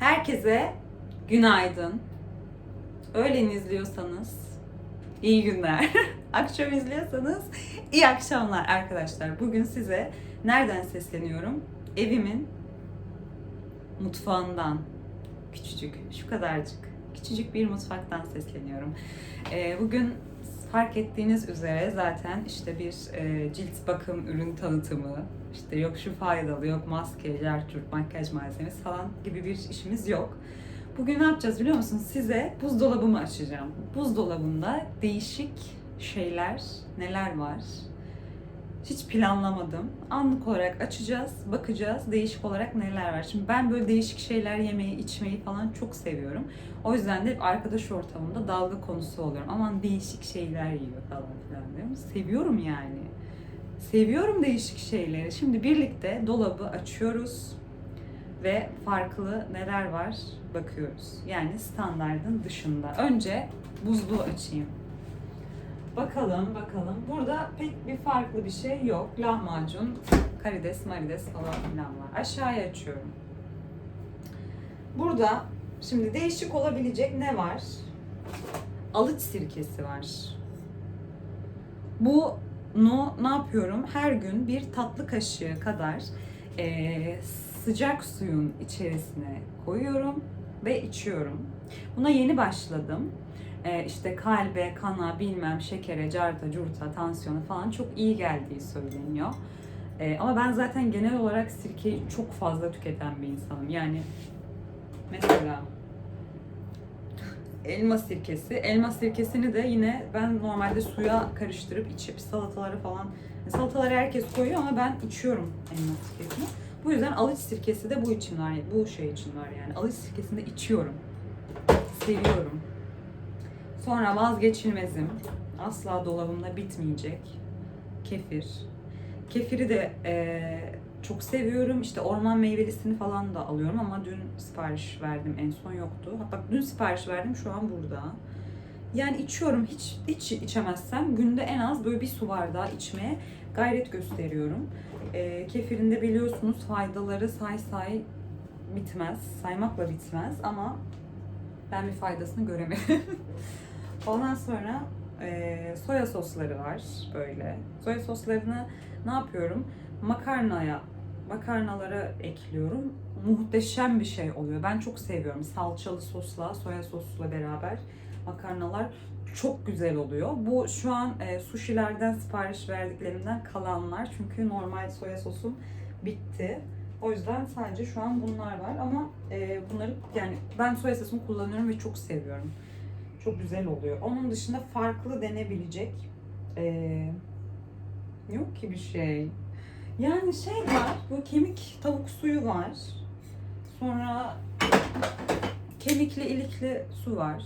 Herkese günaydın. Öğlen izliyorsanız iyi günler. Akşam izliyorsanız iyi akşamlar arkadaşlar. Bugün size nereden sesleniyorum? Evimin mutfağından. Küçücük, şu kadarcık. Küçücük bir mutfaktan sesleniyorum. Ee, bugün fark ettiğiniz üzere zaten işte bir e, cilt bakım ürün tanıtımı, işte yok şu faydalı, yok maske, jertürk, makyaj malzemesi falan gibi bir işimiz yok. Bugün ne yapacağız biliyor musunuz? Size buzdolabımı açacağım. Buzdolabında değişik şeyler, neler var? Hiç planlamadım. Anlık olarak açacağız, bakacağız değişik olarak neler var. Şimdi ben böyle değişik şeyler yemeyi, içmeyi falan çok seviyorum. O yüzden de hep arkadaş ortamında dalga konusu oluyorum. Aman değişik şeyler yiyor falan filan diyorum. Seviyorum yani. Seviyorum değişik şeyleri. Şimdi birlikte dolabı açıyoruz ve farklı neler var bakıyoruz. Yani standardın dışında. Önce buzluğu açayım. Bakalım bakalım. Burada pek bir farklı bir şey yok. Lahmacun, karides, marides falan filan var. Aşağıya açıyorum. Burada şimdi değişik olabilecek ne var? Alıç sirkesi var. Bunu ne yapıyorum? Her gün bir tatlı kaşığı kadar eee, sıcak suyun içerisine koyuyorum ve içiyorum. Buna yeni başladım. Ee, işte kalbe, kana, bilmem şekere, carta, curta, tansiyona falan çok iyi geldiği söyleniyor. Ee, ama ben zaten genel olarak sirkeyi çok fazla tüketen bir insanım. Yani mesela elma sirkesi. Elma sirkesini de yine ben normalde suya karıştırıp içip salatalara falan salatalara herkes koyuyor ama ben içiyorum elma sirkesini. Bu yüzden alıç sirkesi de bu için var. Bu şey için var yani. Alıç sirkesini de içiyorum. Seviyorum. Sonra vazgeçilmezim. Asla dolabımda bitmeyecek. Kefir. Kefiri de eee, çok seviyorum. İşte orman meyvelisini falan da alıyorum ama dün sipariş verdim. En son yoktu. Bak dün sipariş verdim şu an burada. Yani içiyorum. Hiç, hiç içemezsem günde en az böyle bir su bardağı içmeye gayret gösteriyorum. Eee kefirin de biliyorsunuz faydaları say say bitmez. Saymakla bitmez ama ben bir faydasını göremedim. Ondan sonra eee, soya sosları var böyle. Soya soslarını ne yapıyorum? Makarnaya, makarnalara ekliyorum. Muhteşem bir şey oluyor. Ben çok seviyorum. Salçalı sosla, soya sosla beraber makarnalar çok güzel oluyor. Bu şu an e, sushi'lerden sipariş verdiklerimden kalanlar. Çünkü normal soya sosum bitti. O yüzden sadece şu an bunlar var ama e, bunları yani ben soya sosunu kullanıyorum ve çok seviyorum. Çok güzel oluyor. Onun dışında farklı denebilecek e, yok ki bir şey. Yani şey var, bu kemik tavuk suyu var. Sonra kemikli ilikli su var.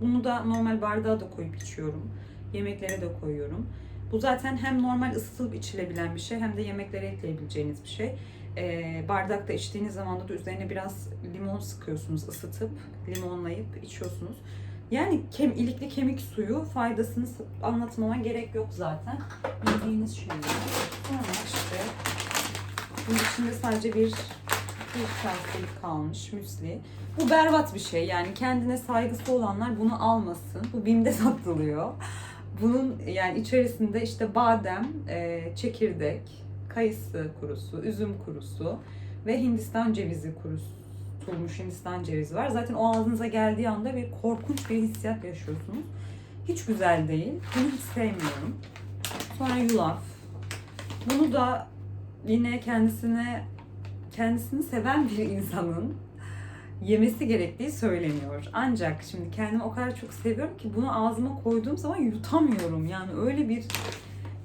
Bunu da normal bardağa da koyup içiyorum. Yemeklere de koyuyorum. Bu zaten hem normal ısıtılıp içilebilen bir şey hem de yemeklere ekleyebileceğiniz bir şey. Ee, bardakta içtiğiniz zaman da üzerine biraz limon sıkıyorsunuz ısıtıp limonlayıp içiyorsunuz. Yani kem, ilikli kemik suyu faydasını anlatmama gerek yok zaten. Bildiğiniz şeyler. Sonra işte bunun içinde sadece bir bir kaselik kalmış müsli. Bu berbat bir şey yani kendine saygısı olanlar bunu almasın. Bu BİM'de satılıyor. Bunun yani içerisinde işte badem, e, çekirdek, kayısı kurusu, üzüm kurusu ve Hindistan cevizi kurusu tutulmuş Hindistan cevizi var. Zaten o ağzınıza geldiği anda bir korkunç bir hissiyat yaşıyorsunuz. Hiç güzel değil. Bunu hiç sevmiyorum. Sonra yulaf. Bunu da yine kendisine kendisini seven bir insanın yemesi gerektiği söyleniyor. Ancak şimdi kendimi o kadar çok seviyorum ki bunu ağzıma koyduğum zaman yutamıyorum. Yani öyle bir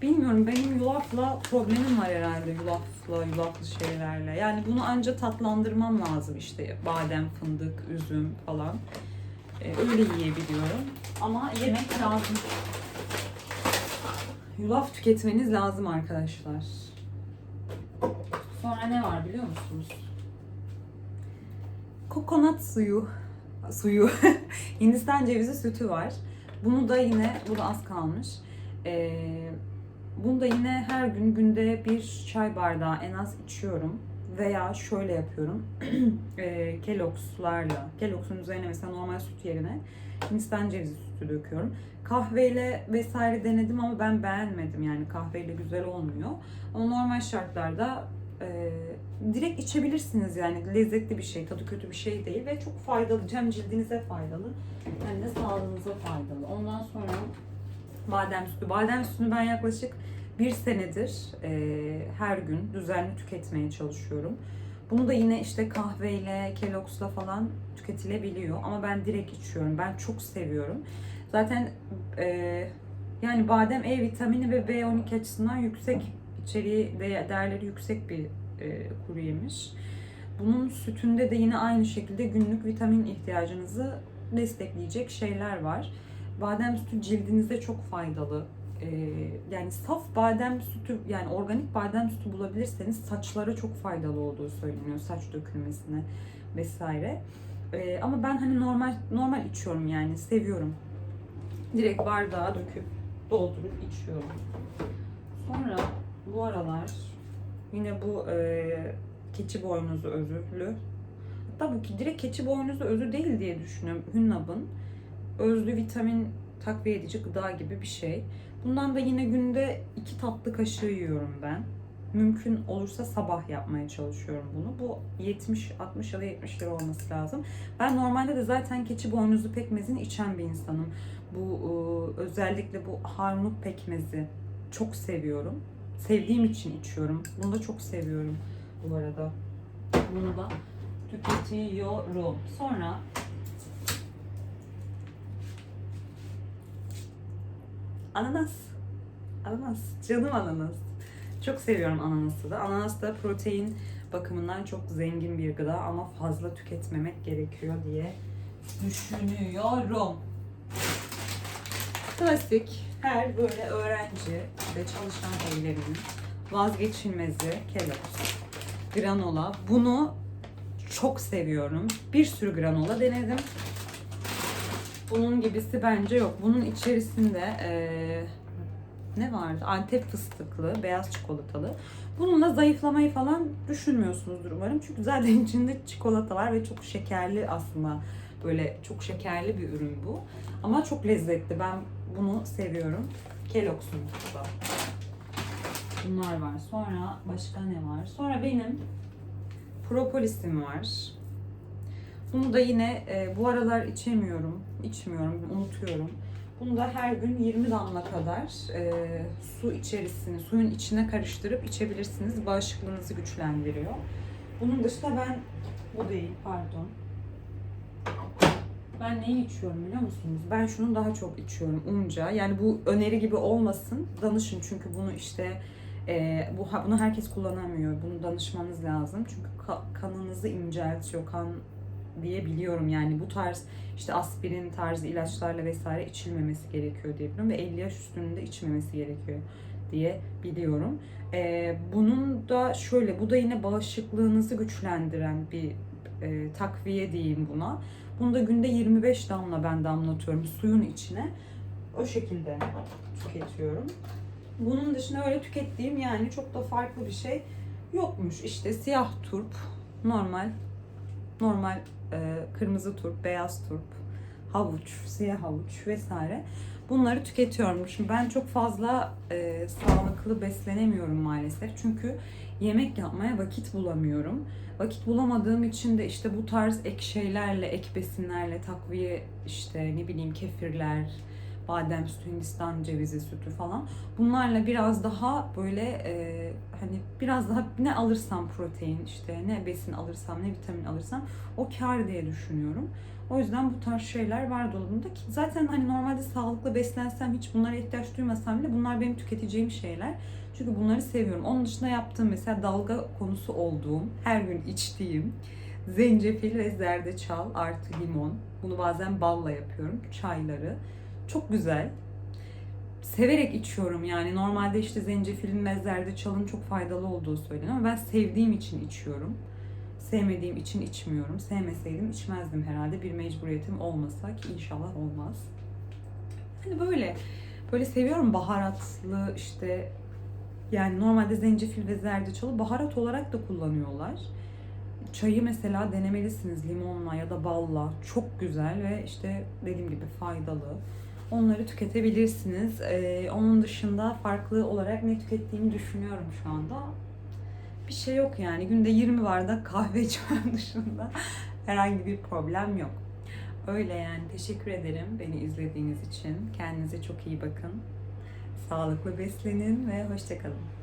bilmiyorum benim yulafla problemim var herhalde yulafla, yulaflı şeylerle. Yani bunu anca tatlandırmam lazım işte badem, fındık, üzüm falan. Ee, öyle yiyebiliyorum. Ama yemek lazım. Yulaf tüketmeniz lazım arkadaşlar. Sonra ne var biliyor musunuz? Kokonat suyu. Suyu. Hindistan cevizi sütü var. Bunu da yine, bu da az kalmış. Ee, bunu da yine her gün günde bir çay bardağı en az içiyorum. Veya şöyle yapıyorum. e, Kellogg'slarla, Kellogg's'un üzerine mesela normal süt yerine Hindistan cevizi sütü döküyorum. Kahveyle vesaire denedim ama ben beğenmedim yani kahveyle güzel olmuyor. Ama normal şartlarda e, direkt içebilirsiniz yani lezzetli bir şey, tadı kötü bir şey değil ve çok faydalı. Hem cildinize faydalı hem de sağlığınıza faydalı. Ondan sonra badem sütü. Badem sütünü ben yaklaşık bir senedir e, her gün düzenli tüketmeye çalışıyorum. Bunu da yine işte kahveyle, Kellogg's'la falan tüketilebiliyor ama ben direkt içiyorum. Ben çok seviyorum. Zaten e, yani badem E vitamini ve B12 açısından yüksek içeriği de değerleri yüksek bir e, kuru yemiş. Bunun sütünde de yine aynı şekilde günlük vitamin ihtiyacınızı destekleyecek şeyler var. Badem sütü cildinize çok faydalı. Ee, yani saf badem sütü yani organik badem sütü bulabilirseniz saçlara çok faydalı olduğu söyleniyor saç dökülmesine vesaire. Ee, ama ben hani normal normal içiyorum yani seviyorum. Direkt bardağa döküp doldurup içiyorum. Sonra bu aralar yine bu e, keçi boynuzu özürlü. Hatta bu direkt keçi boynuzu özü değil diye düşünüyorum. Hünnab'ın özlü vitamin takviye edici gıda gibi bir şey. Bundan da yine günde iki tatlı kaşığı yiyorum ben. Mümkün olursa sabah yapmaya çalışıyorum bunu. Bu 70, 60 ya da 70 lira olması lazım. Ben normalde de zaten keçi boynuzu pekmezini içen bir insanım. Bu e, özellikle bu harnut pekmezi çok seviyorum. Sevdiğim için içiyorum. Bunu da çok seviyorum bu arada. Bunu da tüketiyorum. Sonra ananas. Ananas. Canım ananas. Çok seviyorum ananası da. Ananas da protein bakımından çok zengin bir gıda ama fazla tüketmemek gerekiyor diye düşünüyorum. Klasik her böyle öğrenci ve çalışan evlerinin vazgeçilmezi Kellogg's. Granola. Bunu çok seviyorum. Bir sürü granola denedim. Bunun gibisi bence yok. Bunun içerisinde eee, ne vardı? Antep fıstıklı, beyaz çikolatalı. Bununla zayıflamayı falan düşünmüyorsunuzdur umarım. Çünkü zaten içinde çikolata var ve çok şekerli aslında. Böyle çok şekerli bir ürün bu. Ama çok lezzetli. Ben bunu seviyorum. Kellogg's'un da. Bunlar var. Sonra başka ne var? Sonra benim propolisim var. Bunu da yine e, bu aralar içemiyorum, içmiyorum, unutuyorum. Bunu da her gün 20 damla kadar e, su içerisine, suyun içine karıştırıp içebilirsiniz. Bağışıklığınızı güçlendiriyor. Bunun dışında ben, bu değil pardon. Ben neyi içiyorum biliyor musunuz? Ben şunu daha çok içiyorum, unca. Yani bu öneri gibi olmasın, danışın çünkü bunu işte e, bu bunu herkes kullanamıyor. Bunu danışmanız lazım çünkü ka- kanınızı inceltiyor, kan diye biliyorum yani bu tarz işte aspirin tarzı ilaçlarla vesaire içilmemesi gerekiyor diye biliyorum ve 50 yaş üstünde içmemesi gerekiyor diye biliyorum. Ee, bunun da şöyle bu da yine bağışıklığınızı güçlendiren bir e, takviye diyeyim buna. Bunu da günde 25 damla ben damlatıyorum suyun içine. O şekilde tüketiyorum. Bunun dışında öyle tükettiğim yani çok da farklı bir şey yokmuş. İşte siyah turp, normal normal kırmızı turp, beyaz turp, havuç, siyah havuç vesaire. Bunları tüketiyorum. Şimdi ben çok fazla e, sağlıklı beslenemiyorum maalesef. Çünkü yemek yapmaya vakit bulamıyorum. Vakit bulamadığım için de işte bu tarz ek şeylerle, ek besinlerle, takviye işte ne bileyim kefirler, badem sütü, Hindistan cevizi sütü falan. Bunlarla biraz daha böyle e, hani biraz daha ne alırsam protein işte ne besin alırsam ne vitamin alırsam o kar diye düşünüyorum. O yüzden bu tarz şeyler var dolabımda ki zaten hani normalde sağlıklı beslensem hiç bunlara ihtiyaç duymasam bile bunlar benim tüketeceğim şeyler. Çünkü bunları seviyorum. Onun dışında yaptığım mesela dalga konusu olduğum, her gün içtiğim zencefil ve zerdeçal artı limon. Bunu bazen balla yapıyorum. Çayları. Çok güzel. Severek içiyorum yani. Normalde işte zencefilin ve zerdeçalın çok faydalı olduğu söyleniyor ama ben sevdiğim için içiyorum. Sevmediğim için içmiyorum. Sevmeseydim içmezdim herhalde. Bir mecburiyetim olmasa ki inşallah olmaz. Hani böyle böyle seviyorum baharatlı işte Yani normalde zencefil ve zerdeçalı baharat olarak da kullanıyorlar. Çayı mesela denemelisiniz limonla ya da balla. Çok güzel ve işte dediğim gibi faydalı. Onları tüketebilirsiniz. Ee, onun dışında farklı olarak ne tükettiğimi düşünüyorum şu anda. Bir şey yok yani. Günde 20 bardak kahve içmem dışında herhangi bir problem yok. Öyle yani. Teşekkür ederim beni izlediğiniz için. Kendinize çok iyi bakın. Sağlıklı beslenin ve hoşçakalın.